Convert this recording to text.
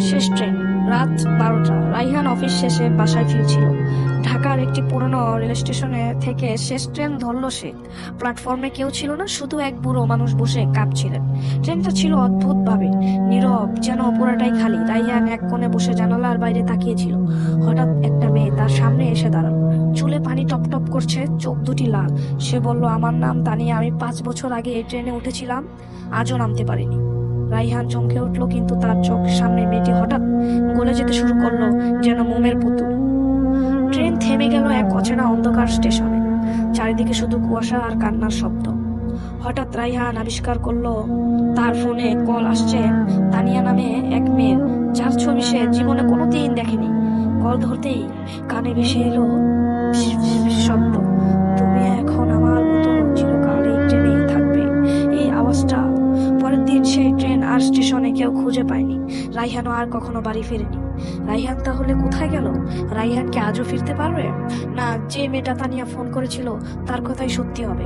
শেষ ট্রেন, রাত বারোটা। রাইহান অফিস শেষে বাসায় ফিরছিল। ঢাকার একটি পুরনো রেল স্টেশনে থেকে শেষ ট্রেন ধরলো সে। প্ল্যাটফর্মে কেউ ছিল না, শুধু এক বুড়ো মানুষ বসে কাঁপছিলেন। ট্রেনটা ছিল অদ্ভুতভাবে নীরব, যেন পুরোটাই খালি। রাইহান এক কোণে বসে জানালার বাইরে তাকিয়েছিল। হঠাৎ একটা মেয়ে তার সামনে এসে দাঁড়াল। চুলে পানি টপ টপ করছে, চোখ দুটি লাল। সে বলল, আমার নাম তানিয়া, আমি পাঁচ বছর আগে এই ট্রেনে উঠেছিলাম, আজও নামতে পারিনি। রাইহান চমকে উঠল, কিন্তু তার চোখ সামনে মেয়েটি হঠাৎ গলে যেতে শুরু করল, যেন মোমের পুতুল। ট্রেন থেমে গেল এক অচেনা অন্ধকার স্টেশনে। চারিদিকে শুধু কুয়াশা আর কান্নার শব্দ। হঠাৎ রাইহান আবিষ্কার করল, তার ফোনে কল আসছে তানিয়া নামে এক মেয়ের যার ছবি সে জীবনে কোনোদিন দেখেনি। কল ধরতেই কানে ভেসে এলো আর স্টেশনে কেউ খুঁজে পায়নি। রাইহানও আর কখনো বাড়ি ফেরেনি। রাইহান তাহলে কোথায় গেল? রাইহানকে আজও ফিরতে পারবে? না, যে মেয়েটা তানিয়া ফোন করেছিল, তার কথাই সত্যি হবে।